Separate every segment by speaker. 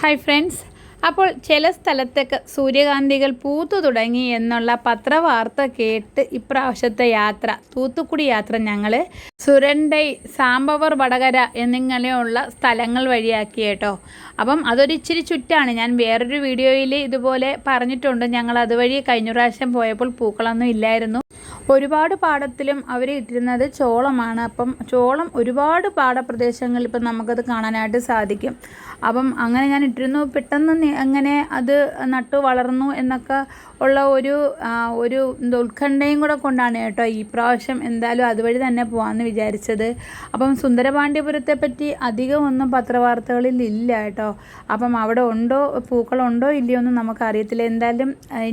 Speaker 1: Hi friends അപ്പോൾ ചില സ്ഥലത്തൊക്കെ സൂര്യകാന്തികൾ പൂത്തു തുടങ്ങി എന്നുള്ള പത്രവാർത്ത കേട്ട് ഇപ്രാവശ്യത്തെ യാത്ര തൂത്തുക്കുടി യാത്ര ഞങ്ങൾ സുരണ്ടൈ സാമ്പവർ വടകര എന്നിങ്ങനെയുള്ള സ്ഥലങ്ങൾ വഴിയാക്കി കേട്ടോ. അപ്പം അതൊരു ഇച്ചിരി ചുറ്റാണ്. ഞാൻ വേറൊരു വീഡിയോയിൽ ഇതുപോലെ പറഞ്ഞിട്ടുണ്ട്. ഞങ്ങൾ അതുവഴി കഴിഞ്ഞ പ്രാവശ്യം പോയപ്പോൾ പൂക്കളൊന്നും ഇല്ലായിരുന്നു. ഒരുപാട് പാടത്തിലും അവർ ഇട്ടിരുന്നത് ചോളമാണ്. അപ്പം ചോളം ഒരുപാട് പാടപ്രദേശങ്ങളിൽ ഇപ്പം നമുക്കത് കാണാനായിട്ട് സാധിക്കും. അപ്പം അങ്ങനെ ഞാൻ ഇട്ടിരുന്നു. പെട്ടെന്ന് അങ്ങനെ അത് നട്ടു വളർന്നു എന്നൊക്കെ ഉള്ള ഒരു ഒരു ഉത്കണ്ഠയും കൂടെ കൊണ്ടാണ് കേട്ടോ ഈ പ്രാവശ്യം എന്തായാലും അതുവഴി തന്നെ പോകാമെന്ന് വിചാരിച്ചത്. അപ്പം സുന്ദരപാണ്ഡ്യപുരത്തെ പറ്റി അധികം ഒന്നും പത്രവാർത്തകളിൽ ഇല്ല കേട്ടോ. അപ്പം അവിടെ ഉണ്ടോ പൂക്കളുണ്ടോ ഇല്ലയോ ഒന്നും നമുക്കറിയത്തില്ല. എന്തായാലും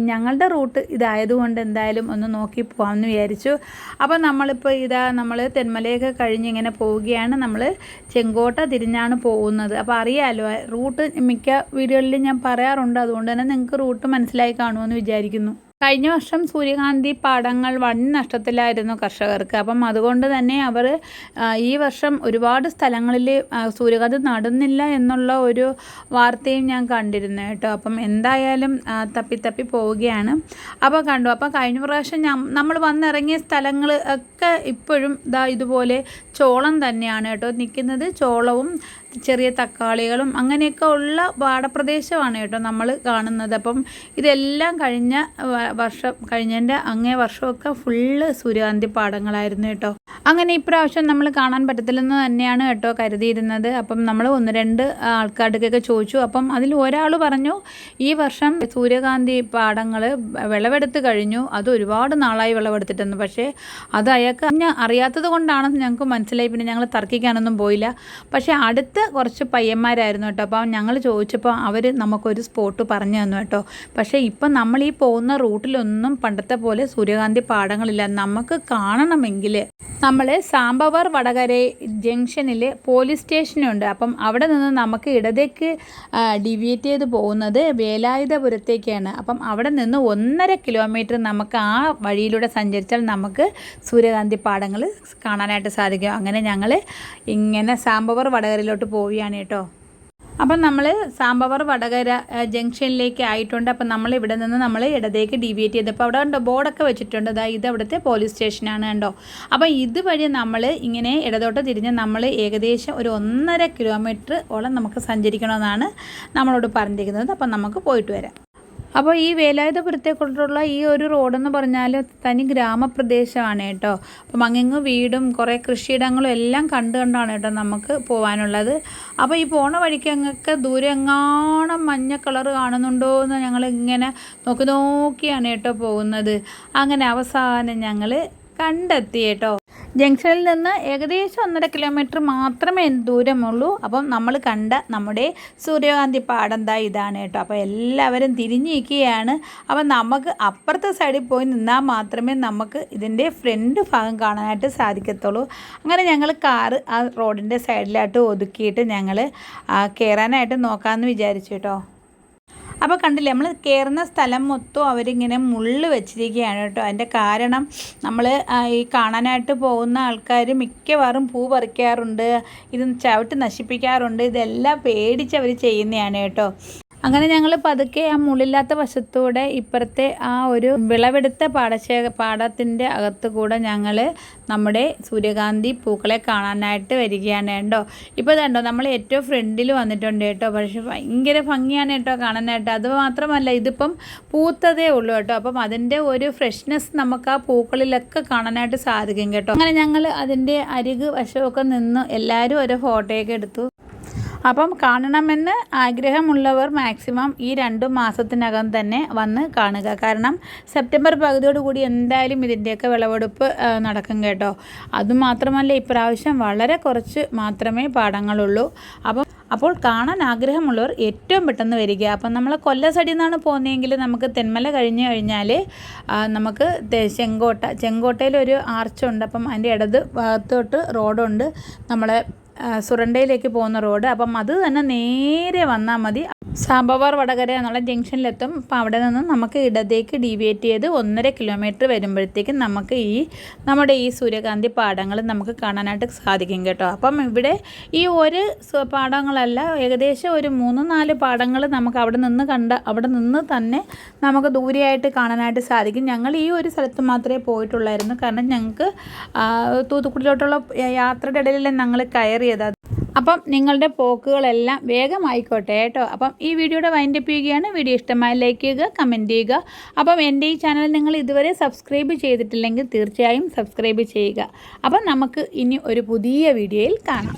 Speaker 1: ഞങ്ങളുടെ റൂട്ട് ഇതായതുകൊണ്ട് എന്തായാലും ഒന്ന് നോക്കി പോകാമെന്ന് വിചാരിച്ചു. അപ്പം നമ്മളിപ്പോൾ ഇതാ നമ്മൾ തെന്മലയൊക്കെ കഴിഞ്ഞ് ഇങ്ങനെ പോവുകയാണ്. നമ്മൾ ചെങ്കോട്ട തിരിഞ്ഞാണ് പോകുന്നത്. അപ്പം അറിയാമല്ലോ റൂട്ട് മിക്ക വീഡിയോകളിലും ഞാൻ പറയാറുണ്ട്. അതുകൊണ്ട് തന്നെ നിങ്ങൾക്ക് റൂട്ട് മനസ്സിലായി കാണുമെന്ന് വിചാരിക്കുന്നു. കഴിഞ്ഞ വർഷം സൂര്യകാന്തി പാടങ്ങൾ വൻ നഷ്ടത്തിലായിരുന്നു കർഷകർക്ക്. അപ്പം അതുകൊണ്ട് തന്നെ അവർ ഈ വർഷം ഒരുപാട് സ്ഥലങ്ങളിൽ സൂര്യകാന്തി നടുന്നില്ല എന്നുള്ള ഒരു വാർത്തയും ഞാൻ കണ്ടിരുന്നു കേട്ടോ. അപ്പം എന്തായാലും തപ്പി തപ്പി പോവുകയാണ്. അപ്പോൾ കണ്ടു അപ്പോൾ കഴിഞ്ഞ പ്രാവശ്യം ഞാൻ നമ്മൾ വന്നിറങ്ങിയ സ്ഥലങ്ങൾ ഒക്കെ ഇപ്പോഴും ഇതാ ഇതുപോലെ ചോളം തന്നെയാണ് കേട്ടോ നിൽക്കുന്നത്. ചോളവും ചെറിയ തക്കാളികളും അങ്ങനെയൊക്കെ ഉള്ള പാടപ്രദേശമാണ് കേട്ടോ നമ്മൾ കാണുന്നത്. അപ്പം ഇതെല്ലാം കഴിഞ്ഞ വർഷം കഴിഞ്ഞതിന്റെ അങ്ങേ വർഷമൊക്കെ ഫുള്ള് സൂര്യകാന്തി പാടങ്ങളായിരുന്നു കേട്ടോ. അങ്ങനെ ഇപ്രാവശ്യം നമ്മൾ കാണാൻ പറ്റത്തില്ലെന്ന് തന്നെയാണ് കേട്ടോ കരുതിയിരുന്നത്. അപ്പം നമ്മൾ ഒന്ന് രണ്ട് ആൾക്കാർക്കൊക്കെ ചോദിച്ചു. അപ്പം അതിൽ ഒരാൾ പറഞ്ഞു ഈ വർഷം സൂര്യകാന്തി പാടങ്ങൾ വിളവെടുത്ത് കഴിഞ്ഞു. അത് ഒരുപാട് നാളായി വിളവെടുത്തിട്ടെന്ന്. പക്ഷേ അത് അയാൾക്ക് അറിയാത്തത് കൊണ്ടാണെന്ന് ഞങ്ങൾക്ക് മനസ്സിലായി. പിന്നെ ഞങ്ങൾ തർക്കിക്കാനൊന്നും പോയില്ല. പക്ഷേ അടുത്ത കുറച്ച് പയ്യന്മാരായിരുന്നു കേട്ടോ. അപ്പം ഞങ്ങൾ ചോദിച്ചപ്പോൾ അവർ നമുക്കൊരു സ്പോട്ട് പറഞ്ഞു തന്നു കേട്ടോ. പക്ഷേ ഇപ്പം നമ്മൾ ഈ പോകുന്ന റൂട്ടിലൊന്നും പണ്ടത്തെ പോലെ സൂര്യകാന്തി പാടങ്ങളില്ല. നമുക്ക് കാണണമെങ്കിൽ നമ്മൾ സാമ്പവർ വടകര ജംഗ്ഷനിൽ പോലീസ് സ്റ്റേഷനുണ്ട്. അപ്പം അവിടെ നിന്ന് നമുക്ക് ഇടതേക്ക് ഡിവിയേറ്റ് ചെയ്ത് പോകുന്നത് വേലായുധപുരത്തേക്കാണ്. അപ്പം അവിടെ നിന്ന് ഒന്നര കിലോമീറ്റർ നമുക്ക് ആ വഴിയിലൂടെ സഞ്ചരിച്ചാൽ നമുക്ക് സൂര്യകാന്തി പാടങ്ങൾ കാണാനായിട്ട് സാധിക്കും. അങ്ങനെ ഞങ്ങൾ ഇങ്ങനെ സാമ്പവർ വടകരയിലോട്ട് പോവുകയാണ് കേട്ടോ. അപ്പം നമ്മൾ സാമ്പവർ വടകര ജംഗ്ഷനിലേക്ക് ആയിട്ടുണ്ട്. അപ്പം നമ്മൾ ഇവിടെ നിന്ന് നമ്മൾ ഇടത്തേക്ക് ഡീവിയേറ്റ് ചെയ്തപ്പോൾ അവിടെ കണ്ടോ ബോർഡൊക്കെ വെച്ചിട്ടുണ്ട്. അതായത് ഇത് അവിടുത്തെ പോലീസ് സ്റ്റേഷനാണ് കണ്ടോ. അപ്പം ഇതുവഴി നമ്മൾ ഇങ്ങനെ ഇടതോട്ട് തിരിഞ്ഞ് നമ്മൾ ഏകദേശം ഒരു ഒന്നര കിലോമീറ്റർ ഓളം നമുക്ക് സഞ്ചരിക്കണമെന്നാണ് നമ്മളോട് പറഞ്ഞിരിക്കുന്നത്. അപ്പം നമുക്ക് പോയിട്ട് വരാം. അപ്പോൾ ഈ വേലായുധപുരത്തെക്കുറിച്ചുള്ള ഈ ഒരു റോഡെന്ന് പറഞ്ഞാൽ തനി ഗ്രാമപ്രദേശമാണ് കേട്ടോ. അപ്പം അങ്ങിങ്ങ് വീടും കുറേ കൃഷിയിടങ്ങളും എല്ലാം കണ്ടു കണ്ടാണ് കേട്ടോ നമുക്ക് പോകാനുള്ളത് അപ്പോൾ ഈ പോണ വഴിക്ക് അങ്ങൊക്കെ ദൂരെ എങ്ങാണം മഞ്ഞ കളർ കാണുന്നുണ്ടോ എന്ന് ഞങ്ങൾ ഇങ്ങനെ നോക്കി നോക്കിയാണ് കേട്ടോ പോകുന്നത്. അങ്ങനെ അവസാനം ഞങ്ങൾ കണ്ടെത്തി കേട്ടോ. ജംഗ്ഷനിൽ നിന്ന് ഏകദേശം ഒന്നര കിലോമീറ്റർ മാത്രമേ ദൂരമുള്ളൂ. അപ്പം നമ്മൾ കണ്ട നമ്മുടെ സൂര്യകാന്തി പാടം ദാ ഇതാണ് കേട്ടോ. അപ്പോൾ എല്ലാവരും തിരിഞ്ഞിരിക്കുകയാണ്. അപ്പം നമുക്ക് അപ്പുറത്തെ സൈഡിൽ പോയി നിന്നാൽ മാത്രമേ നമുക്ക് ഇതിന്റെ ഫ്രണ്ട് ഭാഗം കാണാനായിട്ട് സാധിക്കത്തുള്ളൂ. അങ്ങനെ ഞങ്ങൾ കാറ് ആ റോഡിന്റെ സൈഡിലായിട്ട് ഒതുക്കിയിട്ട് ഞങ്ങൾ കയറാനായിട്ട് നോക്കാമെന്ന് വിചാരിച്ചു കേട്ടോ. അപ്പോൾ കണ്ടില്ലേ നമ്മൾ കയറുന്ന സ്ഥലം മൊത്തം അവരിങ്ങനെ മുള്ള് വെച്ചിരിക്കുകയാണ് കേട്ടോ. അതിന്റെ കാരണം നമ്മൾ ഈ കാണാനായിട്ട് പോകുന്ന ആൾക്കാർ മിക്കവാറും പൂ പറിക്കാറുണ്ട് ഇത് ചവിട്ട് നശിപ്പിക്കാറുണ്ട് ഇതെല്ലാം പേടിച്ച് അവർ ചെയ്യുന്നതാണ് കേട്ടോ. അങ്ങനെ ഞങ്ങൾ പതുക്കെ ആ മുള്ളില്ലാത്ത വശത്തൂടെ ഇപ്പുറത്തെ ആ ഒരു വിളവെടുത്ത പാടശേ പാടത്തിന്റെ അകത്ത് കൂടെ ഞങ്ങൾ നമ്മുടെ സൂര്യകാന്തി പൂക്കളെ കാണാനായിട്ട് വരികയാണ് കേട്ടോ. ഇപ്പോൾ കണ്ടോ നമ്മൾ ഏറ്റവും ഫ്രണ്ടിൽ വന്നിട്ടുണ്ട് കേട്ടോ. പക്ഷേ ഭയങ്കര ഭംഗിയാണ് കേട്ടോ കാണാനായിട്ട്. അത് മാത്രമല്ല ഇതിപ്പം പൂത്തതേ ഉള്ളൂ കേട്ടോ. അപ്പം അതിന്റെ ഒരു ഫ്രഷ്നെസ് നമുക്ക് ആ പൂക്കളിലൊക്കെ കാണാനായിട്ട് സാധിക്കും കേട്ടോ. അങ്ങനെ ഞങ്ങൾ അതിന്റെ അരിക് വശമൊക്കെ നിന്ന് എല്ലാവരും ഒരു ഫോട്ടോയൊക്കെ എടുത്തു. അപ്പം കാണണമെന്ന് ആഗ്രഹമുള്ളവർ മാക്സിമം ഈ രണ്ട് മാസത്തിനകം തന്നെ വന്ന് കാണുക. കാരണം സെപ്റ്റംബർ പകുതിയോട് കൂടി എന്തായാലും ഇതിന്റെയൊക്കെ വിളവെടുപ്പ് നടക്കും കേട്ടോ. അതുമാത്രമല്ല ഇപ്രാവശ്യം വളരെ കുറച്ച് മാത്രമേ പാടങ്ങളുള്ളൂ. അപ്പം അപ്പോൾ കാണാൻ ആഗ്രഹമുള്ളവർ ഏറ്റവും പെട്ടെന്ന് വരിക. അപ്പം നമ്മൾ കൊല്ല സൈഡിൽ നിന്നാണ് പോകുന്നതെങ്കിൽ നമുക്ക് തെന്മല കഴിഞ്ഞ് കഴിഞ്ഞാൽ നമുക്ക് ചെങ്കോട്ട ചെങ്കോട്ടയിൽ ഒരു ആർച്ചുണ്ട്. അപ്പം അതിന്റെ ഇടത് ഭാഗത്തോട്ട് റോഡുണ്ട്. നമ്മളെ സുരണ്ടയിലേക്ക് പോകുന്ന റോഡ്. അപ്പം അത് തന്നെ നേരെ വന്നാൽ മതി. സാമ്പവാർ വടകര എന്നുള്ള ജംഗ്ഷനിലെത്തും. അപ്പോൾ അവിടെ നിന്ന് നമുക്ക് ഇടത്തേക്ക് ഡീവിയേറ്റ് ചെയ്ത് ഒന്നര കിലോമീറ്റർ വരുമ്പോഴത്തേക്കും നമുക്ക് ഈ നമ്മുടെ ഈ സൂര്യകാന്തി പാടങ്ങൾ നമുക്ക് കാണാനായിട്ട് സാധിക്കും കേട്ടോ. അപ്പം ഇവിടെ ഈ ഒരു പാടങ്ങളല്ല ഏകദേശം ഒരു മൂന്ന് നാല് പാടങ്ങൾ നമുക്ക് അവിടെ നിന്ന് കണ്ട അവിടെ നിന്ന് തന്നെ നമുക്ക് ദൂരെയായിട്ട് കാണാനായിട്ട് സാധിക്കും. ഞങ്ങൾ ഈ ഒരു സ്ഥലത്ത് മാത്രമേ പോയിട്ടുള്ളായിരുന്നു. കാരണം ഞങ്ങൾക്ക് തൂത്തുക്കുടിയിലോട്ടുള്ള യാത്രയുടെ ഇടയിൽ ഞങ്ങൾ കയറിയത് അപ്പം നിങ്ങളുടെ പോക്കുകളെല്ലാം വേഗം വേഗമായിക്കോട്ടെ കേട്ടോ. അപ്പം ഈ വീഡിയോയുടെ വൈൻഡപ്പ് ചെയ്യുകയാണ്. വീഡിയോ ഇഷ്ടമായി ലൈക്ക് ചെയ്യുക കമന്റ് ചെയ്യുക. അപ്പം എന്റെ ഈ ചാനൽ നിങ്ങൾ ഇതുവരെ സബ്സ്ക്രൈബ് ചെയ്തിട്ടില്ലെങ്കിൽ തീർച്ചയായും സബ്സ്ക്രൈബ് ചെയ്യുക. അപ്പം നമുക്ക് ഇനി ഒരു പുതിയ വീഡിയോയിൽ കാണാം.